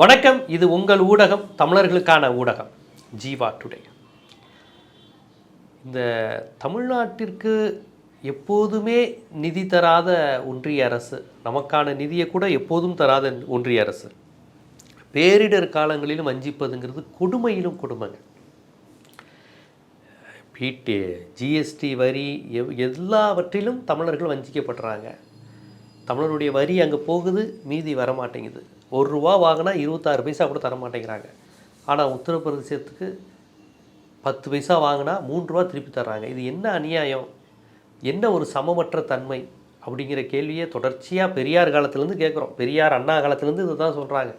வணக்கம் இது உங்கள் ஊடகம் தமிழர்களுக்கான ஊடகம் ஜீவா டுடே. இந்த தமிழ்நாட்டிற்கு எப்போதுமே நிதி தராத ஒன்றிய அரசு நமக்கான நிதியை கூட எப்போதும் தராத ஒன்றிய அரசு. பேரிடர் காலங்களிலும் வஞ்சிப்பதுங்கிறது கொடுமையிலும் கொடுமைங்க. பிடி ஜிஎஸ்டி வரி எவ் எல்லாவற்றிலும் தமிழர்கள் வஞ்சிக்கப்படுறாங்க. தமிழருடைய வரி அங்கே போகுது மீதி வர மாட்டேங்குது ஒரு ரூபா வாங்கினா இருபத்தாறு பைசா கூட தர மாட்டேங்கிறாங்க ஆனால் உத்தரப்பிரதேசத்துக்கு பத்து பைசா வாங்கினா மூன்று ரூபா திருப்பி தர்றாங்க. இது என்ன அநியாயம்? என்ன ஒரு சமமற்ற தன்மை? அப்படிங்கிற கேள்வியை தொடர்ச்சியாக பெரியார் காலத்துலேருந்து கேட்குறோம். பெரியார் அண்ணா காலத்துலேருந்து இது தான் சொல்கிறாங்க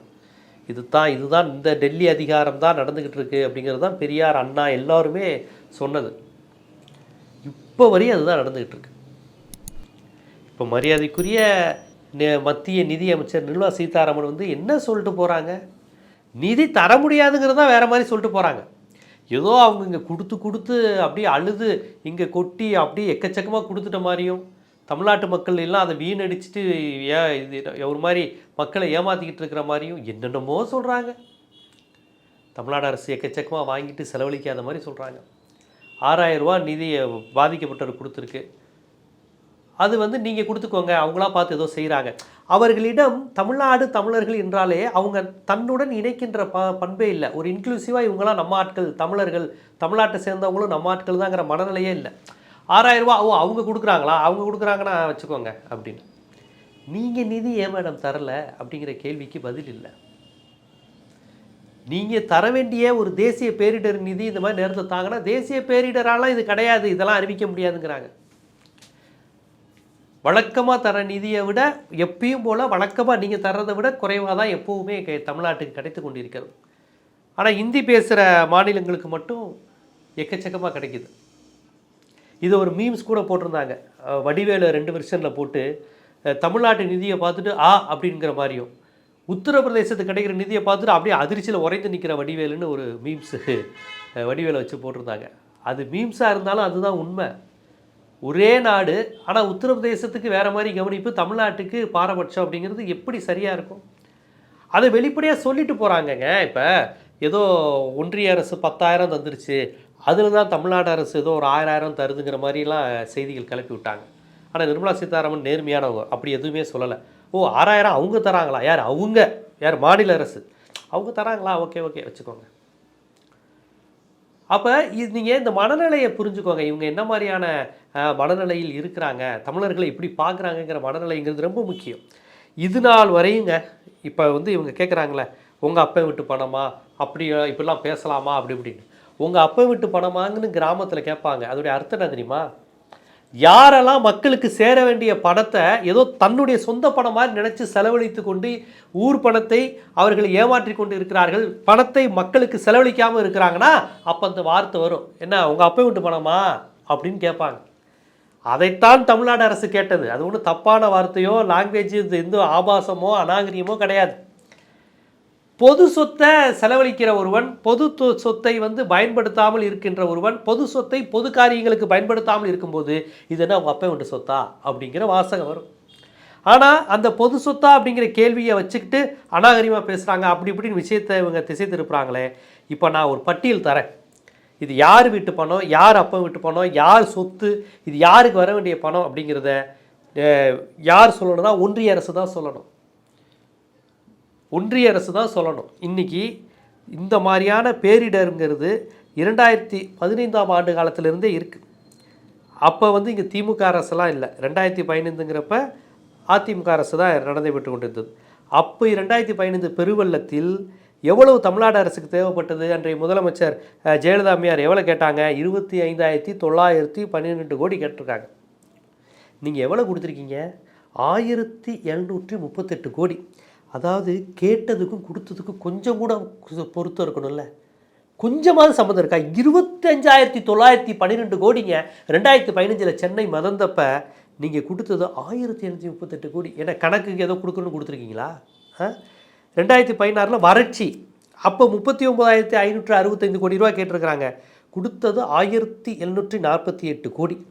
இது தான் இதுதான் இந்த டெல்லி அதிகாரம் தான் நடந்துக்கிட்டு இருக்குது அப்படிங்கிறது தான் பெரியார் அண்ணா எல்லாருமே சொன்னது. இப்போ வரையும் அதுதான் நடந்துக்கிட்டு இருக்கு. இப்போ மரியாதைக்குரிய நெ- மத்திய நிதி அமைச்சர் நிர்மலா சீதாராமன் வந்து என்ன சொல்லிட்டு போகிறாங்க நிதி தர முடியாதுங்கிறது தான் வேறு மாதிரி சொல்லிட்டு போகிறாங்க ஏதோ அவங்க இங்கே கொடுத்து கொடுத்து அப்படியே அழுது இங்கே கொட்டி அப்படியே எக்கச்சக்கமாக கொடுத்துட்ட மாதிரியும் தமிழ்நாட்டு மக்கள் எல்லாம் அதை வீணடிச்சிட்டு ஏ இது ஒரு மாதிரி மக்களை ஏமாற்றிக்கிட்டு இருக்கிற மாதிரியும் என்னென்னமோ சொல்கிறாங்க தமிழ்நாடு அரசு எக்கச்சக்கமாக வாங்கிட்டு செலவழிக்காத மாதிரி சொல்கிறாங்க ஆறாயிரம் ரூபா நிதியை பாதிக்கப்பட்டவர் கொடுத்துருக்கு. அது வந்து நீங்கள் கொடுத்துக்கோங்க அவங்களா பார்த்து ஏதோ செய்கிறாங்க அவர்களிடம் தமிழ்நாடு தமிழர்கள் என்றாலே அவங்க தன்னுடன் இணைக்கின்ற ப பண்பே இல்லை. ஒரு இன்க்ளூசிவாக இவங்களாம் நம்ம ஆட்கள் தமிழர்கள் தமிழ்நாட்டை சேர்ந்தவங்களும் நம்ம ஆட்கள் தாங்கிற மனநிலையே இல்லை. ஆறாயிரம் ரூபாய் ஓ அவங்க கொடுக்குறாங்களா? அவங்க கொடுக்குறாங்கன்னா வச்சுக்கோங்க அப்படின்னு. நீங்கள் நிதி ஏன் மேடம் தரல? அப்படிங்கிற கேள்விக்கு பதில் இல்லை. நீங்கள் தர வேண்டிய ஒரு தேசிய பேரிடர் நிதி இந்த மாதிரி நேரத்தில் தாங்கன்னா தேசிய பேரிடராலாம் இது கிடையாது. இதெல்லாம் அறிவிக்க முடியாதுங்கிறாங்க. வழக்கமாக தர நிதியை விட எப்பயும் போல் வழக்கமாக நீங்கள் தர்றதை விட குறைவாக தான் எப்போவுமே தமிழ்நாட்டுக்கு கிடைத்து கொண்டிருக்கிறது. ஆனால் ஹிந்தி பேசுகிற மாநிலங்களுக்கு மட்டும் எக்கச்சக்கமாக கிடைக்குது. இது ஒரு மீம்ஸ் கூட போட்டிருந்தாங்க. வடிவேல ரெண்டு வெர்ஷனில் போட்டு தமிழ்நாட்டு நிதியை பார்த்துட்டு ஆ அப்படிங்கிற மாதிரியும் உத்தரப்பிரதேசத்துக்கு கிடைக்கிற நிதியை பார்த்துட்டு அப்படியே அதிர்ச்சியில் உறைந்து நிற்கிற வடிவேலுன்னு ஒரு மீம்ஸு வடிவேலை வச்சு போட்டிருந்தாங்க. அது மீம்ஸாக இருந்தாலும் அதுதான் உண்மை. ஒரே நாடு ஆனால் உத்தரப்பிரதேசத்துக்கு வேறு மாதிரி கவனிப்பு தமிழ்நாட்டுக்கு பாரபட்சம் அப்படிங்கிறது எப்படி சரியாக இருக்கும்? அதை வெளிப்படையாக சொல்லிட்டு போகிறாங்கங்க இப்போ ஏதோ ஒன்றிய அரசு பத்தாயிரம் தந்துருச்சு. அதில் தான் தமிழ்நாடு அரசு ஏதோ ஒரு ஆயிரம் தருதுங்கிற மாதிரிலாம் செய்திகள் கிளப்பி விட்டாங்க. ஆனால் நிர்மலா சீதாராமன் நேர்மையானவங்க. அப்படி எதுவுமே சொல்லலை. ஓ ஆறாயிரம் அவங்க தராங்களா? யார்? அவங்க. யார்? மாநில அரசு. அவங்க தராங்களா? ஓகே ஓகே வச்சுக்கோங்க. அப்போ இது நீங்கள் இந்த மனநிலையை புரிஞ்சுக்கோங்க. இவங்க என்ன மாதிரியான மனநிலையில் இருக்கிறாங்க? தமிழர்களை எப்படி பார்க்குறாங்கங்கிற மனநிலைங்கிறது ரொம்ப முக்கியம். இது நாள் வரையுங்க. இப்போ வந்து இவங்க கேட்குறாங்களே உங்கள் அப்பா விட்டு பணமா? அப்படி இப்படிலாம் பேசலாமா? அப்படி இப்படின்னு. உங்கள் அப்பா விட்டு பணமாங்கன்னு கிராமத்தில் கேட்பாங்க அதோடைய அர்த்தம் என்ன தெரியுமா? யாரெல்லாம் மக்களுக்கு சேர வேண்டிய பணத்தை ஏதோ தன்னுடைய சொந்த பணம் மாதிரி நினைச்சு செலவழித்து கொண்டு ஊர் பணத்தை அவர்கள் ஏமாற்றி கொண்டு இருக்கிறார்கள் பணத்தை மக்களுக்கு செலவழிக்காமல் இருக்கிறாங்கன்னா அப்போ அந்த வார்த்தை வரும். என்ன உங்கள் அப்பா விட்டு பணமா? அப்படின்னு கேட்பாங்க. அதைத்தான் தமிழ்நாடு அரசு கேட்டது. அது ஒன்றும் தப்பான வார்த்தையோ லாங்குவேஜ் இது எந்த ஆபாசமோ அநாகரியமோ கிடையாது. பொது சொத்தை செலவழிக்கிற ஒருவன் பொது தொ- சொத்தை வந்து பயன்படுத்தாமல் இருக்கின்ற ஒருவன் பொது சொத்தை பொது காரியங்களுக்கு பயன்படுத்தாமல் இருக்கும்போது இது என்ன அவங்க அப்பா சொத்தா? அப்படிங்கிற வாசகம் வரும். ஆனால் அந்த பொது சொத்தா அப்படிங்கிற கேள்வியை வச்சுக்கிட்டு அநாகரிகமாக பேசுகிறாங்க அப்படி இப்படின்னு விஷயத்தை இவங்க திசை திருப்புறாங்களே இப்போ நான் ஒரு பட்டியல் தரேன். இது யார் வீட்டு பணம்? யார் அப்பன் வீட்டு பணம்? யார் சொத்து? இது யாருக்கு வர வேண்டிய பணம் அப்படிங்கிறத யார் சொல்லணும்னா ஒன்றிய அரசு தான் சொல்லணும். ஒன்றிய அரசு தான் சொல்லணும். இன்னைக்கு இந்த மாதிரியான பேரிடருங்கிறது இரண்டாயிரத்தி பதினைந்தாம் ஆண்டு காலத்திலிருந்தே இருக்குது அப்போ வந்து இங்கே திமுக அரசுலாம் இல்லை. ரெண்டாயிரத்தி பதினைந்துங்கிறப்ப அதிமுக அரசு தான் நடைபெற்று கொண்டிருந்தது. அப்போ ரெண்டாயிரத்தி பதினைந்து பெருவெள்ளத்தில் எவ்வளவு தமிழ்நாடு அரசுக்கு தேவைப்பட்டது? அன்றைய முதலமைச்சர் ஜெயலலிதா அம்மையார் எவ்வளோ கேட்டாங்க? இருபத்தி ஐந்தாயிரத்தி தொள்ளாயிரத்தி பன்னிரெண்டு கோடி கேட்டிருக்காங்க. நீங்கள் எவ்வளோ கொடுத்துருக்கீங்க? ஆயிரத்தி எழுநூற்றி முப்பத்தெட்டு கோடி. அதாவது கேட்டதுக்கும் கொடுத்ததுக்கும் கொஞ்சம் கூட பொருத்தம் இருக்கணும்ல. கொஞ்சமாவது சம்மந்தம் இருக்கா? இருபத்தஞ்சாயிரத்தி தொள்ளாயிரத்தி பன்னிரெண்டு கோடிங்க. ரெண்டாயிரத்தி பதினஞ்சில் சென்னை மதந்தப்ப நீங்கள் கொடுத்தது ஆயிரத்தி எழுநூற்றி முப்பத்தெட்டு கோடி. ஏன்னா கணக்குக்கு ஏதோ கொடுக்கணும்னு கொடுத்துருக்கீங்களா? ஆ? ரெண்டாயிரத்தி பதினாறில் வறட்சி. அப்போ முப்பத்தி ஒம்பதாயிரத்தி ஐநூற்று அறுபத்தைந்து கோடி ரூபா கேட்டிருக்கிறாங்க. கொடுத்தது ஆயிரத்தி எழுநூற்றி நாற்பத்தி எட்டு கோடி.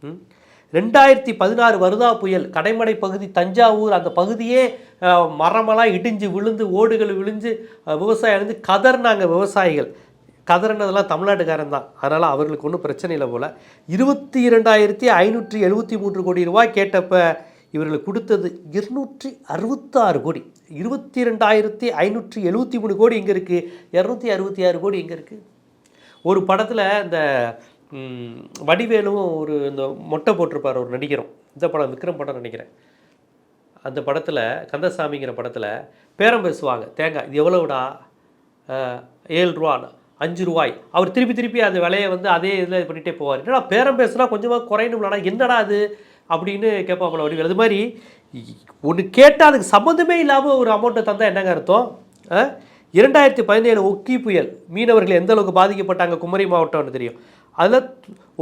ம். ரெண்டாயிரத்தி பதினாறு வருதா புயல். கடைமடை பகுதி தஞ்சாவூர் அந்த பகுதியே மரமெல்லாம் இடிஞ்சு விழுந்து ஓடுகள் விழுந்து விவசாயம் வந்து கதறினாங்க விவசாயிகள். கதறினதெல்லாம் தமிழ்நாட்டுக்காரன் தான். அதனால் அவர்களுக்கு ஒன்றும் பிரச்சனை இல்லை போல். இருபத்தி இரண்டாயிரத்தி ஐநூற்றி எழுபத்தி மூன்று கோடி ரூபாய் கேட்டப்ப இவர்களுக்கு கொடுத்தது இருநூற்றி அறுபத்தாறு கோடி. இருபத்தி ரெண்டாயிரத்தி ஐநூற்றி எழுபத்தி மூணு கோடி இங்கே இருக்குது இரநூத்தி அறுபத்தி ஆறு கோடி இங்கே இருக்குது ஒரு படத்தில் இந்த வடிவேலும் ஒரு இந்த மொட்டை போட்டிருப்பார் ஒரு நடிகரும். இந்த படம் விக்ரம் படம் நினைக்கிறேன். அந்த படத்தில் கந்தசாமிங்கிற படத்தில் பேரம் பேசுவாங்க. தேங்காய் இது எவ்வளவுடா? ஏழு ரூபா அஞ்சு ரூபாய். அவர் திருப்பி திருப்பி அந்த விலையை வந்து அதே இதில் இது பண்ணிகிட்டே போவார். என்னடா பேரம் பேசுனா கொஞ்சமாக குறையணும்லடா என்னடா அது? அப்படின்னு கேட்பாங்கள வடிவில். அது மாதிரி ஒன்று கேட்டால் அதுக்கு சம்மந்தமே இல்லாமல் ஒரு அமௌண்ட்டை தந்தால் என்னங்க அர்த்தம்? இரண்டாயிரத்தி பதினேழு ஒக்கி புயல் மீனவர்கள் எந்த அளவுக்கு பாதிக்கப்பட்டாங்க குமரி மாவட்டம்னு தெரியும். அதில்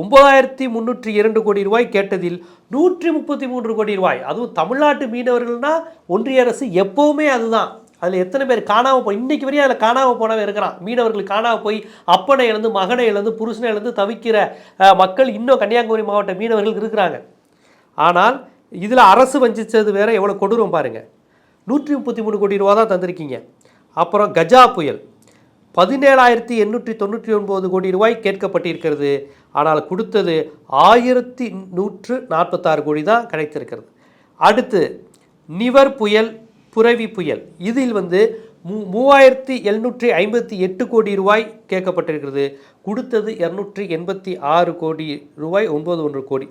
ஒன்பதாயிரத்தி முந்நூற்றி இரண்டு கோடி ரூபாய் கேட்டதில் நூற்றி முப்பத்தி மூன்று கோடி ரூபாய். அதுவும் தமிழ்நாட்டு மீனவர்கள்னா ஒன்றிய அரசு எப்போவுமே அதுதான். அதில் எத்தனை பேர் காணாமல் போய் இன்றைக்கி வரையும் அதில் காணாமல் போனவன் இருக்கிறான். மீனவர்கள் காணாமல் போய் அப்பனை இழந்து மகனை இழந்து புருஷனை இழந்து தவிக்கிற மக்கள் இன்னும் கன்னியாகுமரி மாவட்ட மீனவர்கள் இருக்கிறாங்க. ஆனால் இதில் அரசு வஞ்சித்தது வேறு எவ்வளோ கொடூரம் பாருங்கள் நூற்றி முப்பத்தி மூணு கோடி ரூபா தான் தந்திருக்கீங்க. அப்புறம் கஜா புயல். பதினேழாயிரத்தி எண்ணூற்றி தொண்ணூற்றி ஒன்பது கோடி ரூபாய் கேட்கப்பட்டிருக்கிறது. ஆனால் கொடுத்தது ஆயிரத்தி நூற்று நாற்பத்தாறு கோடி தான் கிடைத்திருக்கிறது. அடுத்து நிவர் புயல் புரவி புயல். இதில் வந்து மூ மூவாயிரத்தி எழுநூற்றி ஐம்பத்தி எட்டு கோடி ரூபாய் கேட்கப்பட்டிருக்கிறது. கொடுத்தது இரநூற்றி எண்பத்தி ஆறு கோடி ரூபாய் ஒன்பது ஒன்று கோடி.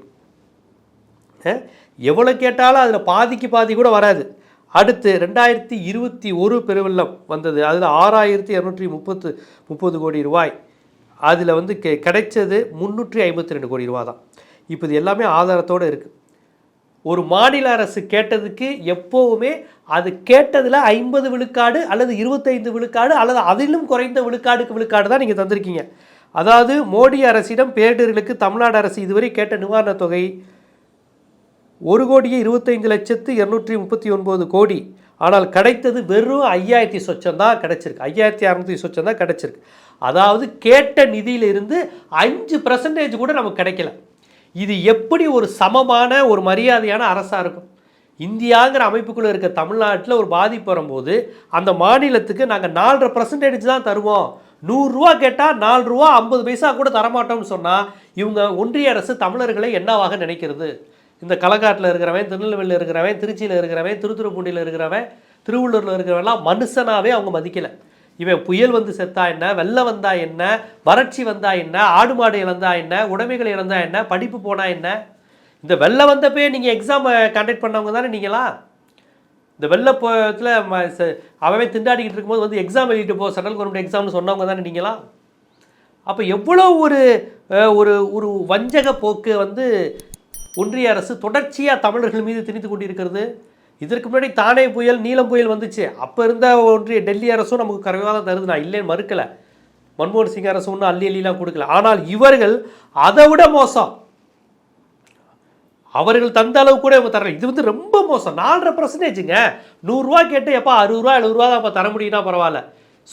எவ்வளோ கேட்டாலும் அதில் பாதிக்கு பாதி கூட வராது. அடுத்து ரெண்டாயிரத்தி இருபத்தி ஒரு பெருவெள்ளம் வந்தது. அதில் ஆறாயிரத்தி இரநூற்றி முப்பத்து முப்பது கோடி ரூபாய். அதில் வந்து கெ கிடைச்சது முந்நூற்றி ஐம்பத்தி ரெண்டு கோடி ரூபா தான் இப்போ இது எல்லாமே ஆதாரத்தோடு இருக்குது ஒரு மாநில அரசு கேட்டதுக்கு எப்போவுமே அது கேட்டதில் ஐம்பது விழுக்காடு அல்லது இருபத்தைந்து விழுக்காடு அல்லது அதிலும் குறைந்த விழுக்காடுக்கு விழுக்காடு தான் நீங்கள் தந்திருக்கீங்க. அதாவது மோடி அரசிடம் பேரிடர்களுக்கு தமிழ்நாடு அரசு இதுவரை கேட்ட நிவாரணத் தொகை ஒரு கோடியே இருபத்தைந்து லட்சத்து இரநூற்றி முப்பத்தி ஒன்பது கோடி. ஆனால் கிடைத்தது வெறும் ஐயாயிரத்தி சொச்சம் தான் ஐயாயிரத்தி அறநூற்றி சொச்சம் தான் அதாவது கேட்ட நிதியிலிருந்து அஞ்சு பர்சன்டேஜ் கூட நமக்கு கிடைக்கல. இது எப்படி ஒரு சமமான ஒரு மரியாதையான அரசாக இருக்கும்? இந்தியாங்கிற அமைப்புக்குள்ளே இருக்க தமிழ்நாட்டில் ஒரு பாதிப்பு வரும்போது அந்த மாநிலத்துக்கு நாங்கள் நாலரை பர்சன்டேஜ் தான் தருவோம். நூறுரூவா கேட்டால் நாலு ரூபா ஐம்பது பைசா கூட தரமாட்டோம்னு சொன்னால் இவங்க ஒன்றிய அரசு தமிழர்களை என்னவாக நினைக்கிறது? இந்த களக்காட்டில் இருக்கிறவன் திருநெல்வேலியில் இருக்கிறவன் திருச்சியில் இருக்கிறவன் திருத்துறைப்பூண்டியில் இருக்கிறவன் திருவள்ளூரில் இருக்கிறவன்லாம் மனுஷனாகவே அவங்க மதிக்கலை. இவன் புயல் வந்து செத்தா என்ன வெள்ளம் வந்தா என்ன வறட்சி வந்தா என்ன ஆடு மாடு இழந்தா என்ன உடைமைகள் இழந்தா என்ன படிப்பு போனா என்ன? இந்த வெள்ளம் வந்தப்பே நீங்கள் எக்ஸாம் கண்டக்ட் பண்ணவங்க தானே நீங்களா? இந்த வெள்ளத்தில் அவன் திண்டாடிக்கிட்டு இருக்கும்போது வந்து எக்ஸாம் எழுதிட்டு போ சென்ட்ரல் கவர்மெண்ட் எக்ஸாம்னு சொன்னவங்க தானே நீங்களா? அப்போ எவ்வளோ ஒரு ஒரு ஒரு வஞ்சக போக்கு வந்து ஒன்றிய அரசு தொடர்ச்சியாக தமிழர்கள் மீது திணித்து கொண்டிருக்கிறது. இதற்கு முன்னாடி தானே புயல் நீலம் புயல் வந்துச்சு. அப்போ இருந்த ஒன்றிய டெல்லி அரசும் நமக்கு கரவாதம் தருது. நான் இல்லைன்னு மறுக்கலை. மன்மோகன் சிங் அரசு ஒன்றும் அள்ளி அள்ளிலாம் கொடுக்கல. ஆனால் இவர்கள் அதை விட மோசம். அவர்கள் தந்த அளவு கூட இவங்க தரல. இது வந்து ரொம்ப மோசம். நாலரை பர்சன்டேஜுங்க நூறுரூவா கேட்டு எப்போ அறுபது ரூபா ரூபா தான் அப்போ தர முடியும்னா பரவாயில்ல.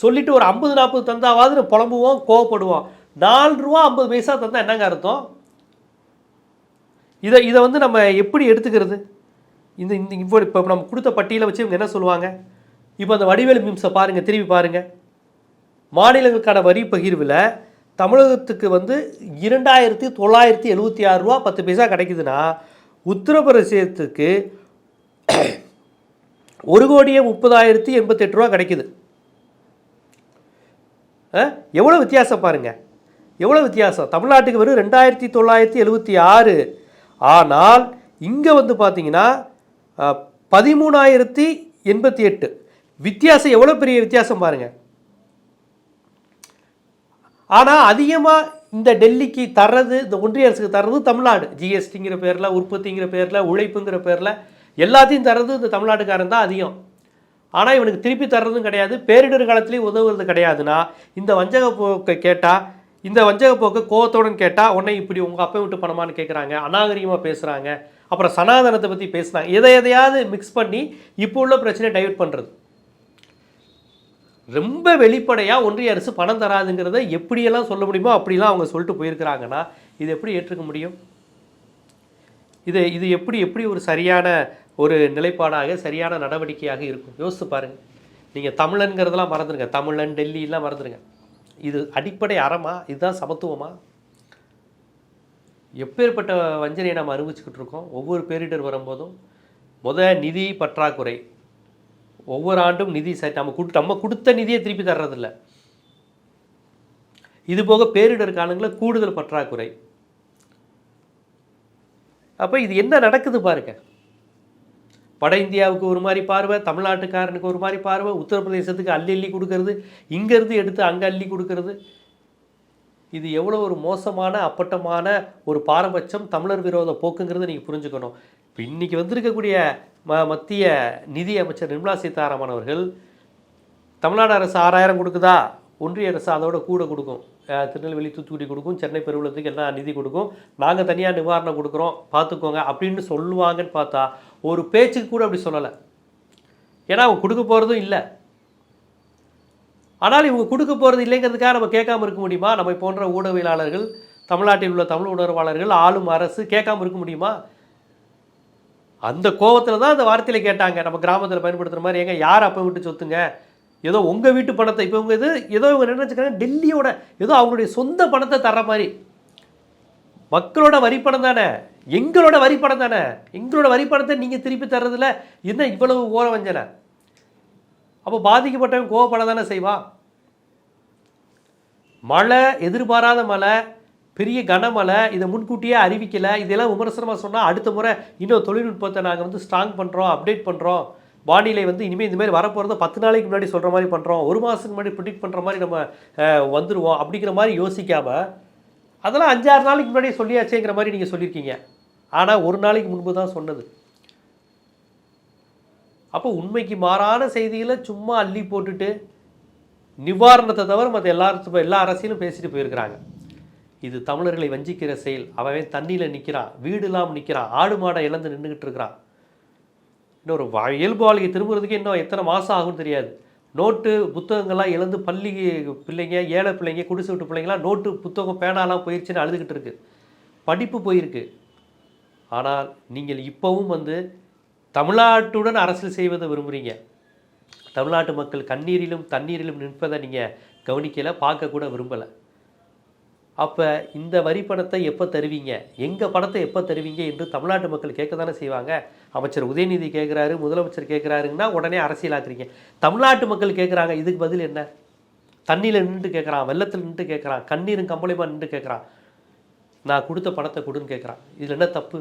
சொல்லிட்டு ஒரு ஐம்பது நாற்பது தந்தாவாவது புலம்புவோம் கோவப்படுவோம். நாலு ரூபா ஐம்பது பைசா தந்தால் என்னங்க அர்த்தம்? இதை இதை வந்து நம்ம எப்படி எடுத்துக்கிறது? இந்த இந்த இப்போ இப்போ நம்ம கொடுத்த பட்டியலை வச்சு இவங்க என்ன சொல்லுவாங்க? இப்போ அந்த வடிவேலு மீம்ஸை பாருங்கள் திரும்பி பாருங்கள் மாநிலங்களுக்கான வரி பகிர்வில் தமிழகத்துக்கு வந்து இரண்டாயிரத்தி தொள்ளாயிரத்தி எழுபத்தி ஆறு ரூபா பத்து பைசா கிடைக்குதுன்னா உத்தரப்பிரதேசத்துக்கு ஒரு கோடியே முப்பதாயிரத்தி எண்பத்தெட்டு ரூபா கிடைக்குது. எவ்வளோ வித்தியாசம் பாருங்கள் எவ்வளோ வித்தியாசம்? தமிழ்நாட்டுக்கு வெறும் ரெண்டாயிரத்தி தொள்ளாயிரத்தி எழுபத்தி ஆறு ஆனால் இங்கே வந்து பார்த்தீங்கன்னா பதிமூணாயிரத்தி எண்பத்தி எட்டு. வித்தியாசம் எவ்வளோ பெரிய வித்தியாசம் பாருங்கள் ஆனால் அதிகமாக இந்த டெல்லிக்கு தர்றது இந்த ஒன்றிய அரசுக்கு தர்றது தமிழ்நாடு. ஜிஎஸ்டிங்கிற பேரில் உற்பத்திங்கிற பேரில் உழைப்புங்கிற பேரில் எல்லாத்தையும் தர்றது இந்த தமிழ்நாட்டுக்காரன் தான் அதிகம். ஆனால் இவனுக்கு திருப்பி தர்றதும் கிடையாது. பேரிடர் காலத்துலேயும் உதவுறது கிடையாதுன்னா இந்த வஞ்சக போக்கை கேட்டால் இந்த வஞ்சக போக்கு கோவத்தோடன் கேட்டால் உடனே இப்படி உங்கள் அப்பா விட்டு பணமான்னு கேட்குறாங்க அநாகரிகமாக பேசுகிறாங்க அப்புறம் சனாதனத்தை பற்றி பேசுனாங்க எதை எதையாவது மிக்ஸ் பண்ணி இப்போ உள்ள பிரச்சனையை டைவெர்ட் பண்ணுறது ரொம்ப வெளிப்படையாக ஒன்றிய அரசு பணம் தராதுங்கிறத எப்படியெல்லாம் சொல்ல முடியுமோ அப்படிலாம் அவங்க சொல்லிட்டு போயிருக்கிறாங்கன்னா இது எப்படி ஏற்றுக்க முடியும்? இது இது எப்படி எப்படி ஒரு சரியான ஒரு நிலைப்பாடாக சரியான நடவடிக்கையாக இருக்கும்? யோசித்து பாருங்கள் நீங்கள் தமிழன்கிறதெல்லாம் மறந்துடுங்க. தமிழன் டெல்லியெல்லாம் மறந்துடுங்க. இது அடிப்படை அறமா? இதுதான் சமத்துவமா? எப்பேற்பட்ட வஞ்சனையை நம்ம அனுபவிச்சுக்கிட்டு இருக்கோம்? ஒவ்வொரு பேரிடர் வரும்போதும் முத நிதி பற்றாக்குறை. ஒவ்வொரு ஆண்டும் நிதி ச நம்ம கொடு நம்ம கொடுத்த நிதியை திருப்பி தர்றதில்ல. இது போக பேரிடர் காலங்களில் கூடுதல் பற்றாக்குறை. அப்போ இது என்ன நடக்குது பாருங்கள் வட இந்தியாவுக்கு ஒரு மாதிரி பார்வை தமிழ்நாட்டுக்காரனுக்கு ஒரு மாதிரி பார்வை உத்தரப்பிரதேசத்துக்கு அள்ளி அள்ளி கொடுக்கறது இங்கேருந்து எடுத்து அங்கே அள்ளி கொடுக்கறது. இது எவ்வளோ ஒரு மோசமான அப்பட்டமான ஒரு பாரபட்சம் தமிழர் விரோத போக்குங்கிறத நீங்கள் புரிஞ்சுக்கணும். இப்போ இன்றைக்கி வந்திருக்கக்கூடிய ம மத்திய நிதி அமைச்சர் நிர்மலா சீதாராமன் அவர்கள் தமிழ்நாடு அரசு ஆறாயிரம் கொடுக்குதா? ஒன்றிய அரசு அதோட கூட கொடுக்கும். திருநெல்வேலி தூத்துக்குடி கொடுக்கும் சென்னை பெருவளத்துக்கு எல்லாம் நிதி கொடுக்கும். நாங்கள் தனியாக நிவாரணம் கொடுக்குறோம் பார்த்துக்கோங்க அப்படின்னு சொல்லுவாங்கன்னு பார்த்தா ஒரு பேச்சுக்கு கூட அப்படி சொல்லலை. ஏன்னா அவங்க கொடுக்க போகிறதும் இல்லை. ஆனால் இவங்க கொடுக்க போகிறது இல்லைங்கிறதுக்காக நம்ம கேட்காம இருக்க முடியுமா? நம்ம போன்ற ஊடகவியலாளர்கள் தமிழ்நாட்டில் உள்ள தமிழ் உணர்வாளர்கள் ஆளும் அரசு கேட்காம இருக்க முடியுமா? அந்த கோவத்தில் தான் அந்த வார்த்தையில் கேட்டாங்க. நம்ம கிராமத்தில் பயன்படுத்துகிற மாதிரி ஏங்க யார் அப்போ விட்டு சொத்துங்க? ஏதோ உங்கள் வீட்டு பணத்தை இப்போ இவங்க இது ஏதோ இவங்க என்ன நினச்சிக்கிறாங்க? டெல்லியோட ஏதோ அவங்களுடைய சொந்த பணத்தை தர்ற மாதிரி. மக்களோட வரிப்பணம் தானே? எங்களோட வரிப்படம் தானே? எங்களோட வரிப்படத்தை நீங்கள் திருப்பி தர்றதுல என்ன இவ்வளவு ஓர வஞ்சனை? அப்போ பாதிக்கப்பட்டவன் கோவப்பட தானே செய்வான்? மழை எதிர்பாராத மழை பெரிய கனமழை இதை முன்கூட்டியே அறிவிக்கலை. இதெல்லாம் விமர்சனமாக சொன்னால் அடுத்த முறை இன்னும் தொழில்நுட்பத்தை நாங்கள் வந்து ஸ்ட்ராங் பண்ணுறோம் அப்டேட் பண்ணுறோம் வானிலை வந்து இனிமேல் இந்த மாதிரி வரப்போகிறத பத்து நாளைக்கு முன்னாடி சொல்கிற மாதிரி பண்ணுறோம் ஒரு மாதத்துக்கு முன்னாடி ப்ரிடிக்ட் பண்ணுற மாதிரி நம்ம வந்துடுவோம் அப்படிங்கிற மாதிரி யோசிக்காமல் அதெல்லாம் அஞ்சாறு நாளைக்கு முன்னாடியே சொல்லியாச்சேங்கிற மாதிரி நீங்கள் சொல்லியிருக்கீங்க. ஆனால் ஒரு நாளைக்கு முன்பு தான் சொன்னது. அப்போ உண்மைக்கு மாறான செய்திகளை சும்மா அள்ளி போட்டுட்டு நிவாரணத்தை தவிர மற்ற எல்லாரும் எல்லா அரசியலும் பேசிட்டு போயிருக்கிறாங்க. இது தமிழர்களை வஞ்சிக்கிற செயல். அவன் தண்ணியில் நிற்கிறான் வீடு இல்லாமல் நிற்கிறான் ஆடு மாடை இழந்து நின்றுக்கிட்டு இருக்கிறான் இன்னொரு வா- இயல்பு வாழ்க்கை திரும்புறதுக்கு இன்னும் எத்தனை மாதம் ஆகும்னு தெரியாது. நோட்டு புத்தகங்கள்லாம் இழந்து பள்ளி பிள்ளைங்க ஏழை பிள்ளைங்க குடிசை விட்டு பிள்ளைங்களாம் நோட்டு புத்தகம் பேனாலாம் போயிடுச்சுன்னு அழுதுகிட்டு இருக்கு. படிப்பு போயிருக்கு. ஆனால் நீங்கள் இப்போவும் வந்து தமிழ்நாட்டுடன் அரசியல் செய்வதை விரும்புகிறீங்க தமிழ்நாட்டு மக்கள் கண்ணீரிலும் தண்ணீரிலும் நிற்பதை நீங்கள் கவனிக்கலை பார்க்கக்கூட விரும்பலை. அப்போ இந்த வரி பணத்தை எப்போ தருவீங்க? எங்கள் பணத்தை எப்போ தருவீங்க என்று தமிழ்நாட்டு மக்கள் கேட்க தானே செய்வாங்க. அமைச்சர் உதயநிதி கேட்குறாரு முதலமைச்சர் கேட்குறாருங்கன்னா உடனே அரசியலாக்குறீங்க. தமிழ்நாட்டு மக்கள் கேட்குறாங்க இதுக்கு பதில் என்ன? தண்ணியில் நின்று கேட்குறான் வெள்ளத்தில் நின்று கேட்குறான் கண்ணீரும் கம்பளிமா நின்று கேட்குறான். நான் கொடுத்த பணத்தை கொடுன்னு கேட்குறான். இதில் என்ன தப்பு?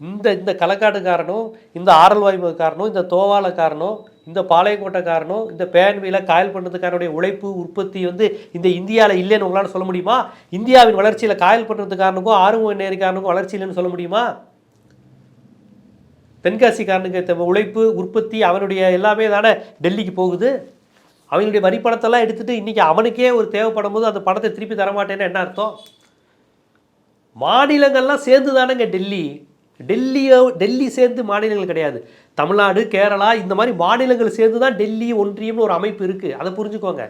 இந்த இந்த களக்காடுக்காரனும் இந்த ஆரல்வாய்மக்காரனும் இந்த தோவாலக்காரனும் இந்த பாளையங்கோட்டைக்காரனும் இந்த பேன்மையில் காயல் பண்ணுறதுக்காரனுடைய உழைப்பு உற்பத்தி வந்து இந்த இந்தியாவில் இல்லைன்னு உங்களால் சொல்ல முடியுமா? இந்தியாவின் வளர்ச்சியில் காயல் பண்ணுறதுக்காரனுக்கும் ஆறுமுக நேரிக்காரனுக்கும் வளர்ச்சி இல்லைன்னு சொல்ல முடியுமா? தென்காசிக்காரனுக்கு உழைப்பு உற்பத்தி அவனுடைய எல்லாமே தானே டெல்லிக்கு போகுது? அவங்களுடைய வரி பணத்தெல்லாம் எடுத்துட்டு இன்றைக்கி அவனுக்கே ஒரு தேவைப்படும் போது அந்த பணத்தை திருப்பி தரமாட்டேன்னு என்ன அர்த்தம்? மாநிலங்கள்லாம் சேர்ந்து தானேங்க டெல்லி. டெல்லியோ டெல்லி சேர்ந்து மாநிலங்கள் கிடையாது. தமிழ்நாடு கேரளா இந்த மாதிரி மாநிலங்கள் சேர்ந்து தான் டெல்லி ஒன்றியம்னு ஒரு அமைப்பு இருக்குது அதை புரிஞ்சுக்கோங்க.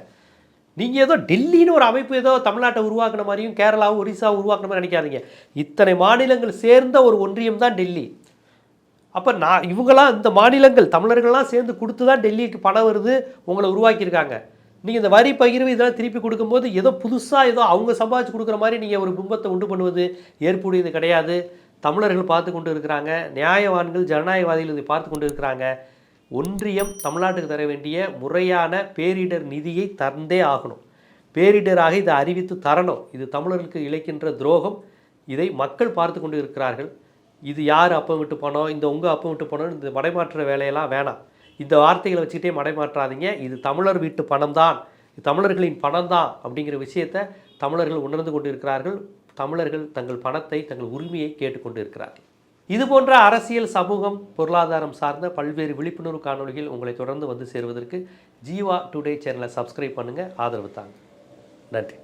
நீங்கள் ஏதோ டெல்லின்னு ஒரு அமைப்பு ஏதோ தமிழ்நாட்டை உருவாக்குன மாதிரியும் கேரளாவும் ஒரிசாவும் உருவாக்குன மாதிரி நினைக்காதீங்க. இத்தனை மாநிலங்கள் சேர்ந்த ஒரு ஒன்றியம் தான் டெல்லி. அப்போ நான் இவங்களாம் இந்த மாநிலங்கள் தமிழர்கள்லாம் சேர்ந்து கொடுத்து தான் டெல்லிக்கு பணம் வருது உங்களை உருவாக்கியிருக்காங்க. நீங்கள் இந்த வரி பகிர்வு இதெல்லாம் திருப்பி கொடுக்கும்போது ஏதோ புதுசாக ஏதோ அவங்க சம்பாதிச்சு கொடுக்குற மாதிரி நீங்கள் ஒரு பிம்பத்தை உண்டு பண்ணுவது ஏற்புடையது கிடையாது. தமிழர்கள் பார்த்து கொண்டு இருக்கிறாங்க நியாயவான்கள் ஜனநாயகவாதிகள் இதை பார்த்து கொண்டு இருக்கிறாங்க. ஒன்றியம் தமிழ்நாட்டுக்கு தர வேண்டிய முறையான பேரிடர் நிதியை தந்தே ஆகணும். பேரிடராக இதை அறிவித்து தரணும். இது தமிழர்களுக்கு இழைக்கின்ற துரோகம். இதை மக்கள் பார்த்து கொண்டு இருக்கிறார்கள். இது யார் அப்பம் விட்டு பணம் இந்த உங்கள் அப்பம் விட்டு பணம் இந்த மடைமாற்ற வேலையெல்லாம் வேணாம். இந்த வார்த்தைகளை வச்சுக்கிட்டே மடைமாற்றாதீங்க. இது தமிழர் வீட்டு பணம் தான் இது தமிழர்களின் பணம் தான் அப்படிங்கிற விஷயத்தை தமிழர்கள் உணர்ந்து கொண்டு இருக்கிறார்கள் தமிழர்கள் தங்கள் பணத்தை தங்கள் உரிமையை கேட்டுக்கொண்டு இருக்கிறார்கள் இது போன்ற அரசியல் சமூகம் பொருளாதாரம் சார்ந்த பல்வேறு விழிப்புணர்வு காணொளிகள் உங்களை தொடர்ந்து வந்து சேருவதற்கு ஜீவா டுடே சேனலை சப்ஸ்கிரைப் பண்ணுங்கள் ஆதரவு தாங்க. நன்றி.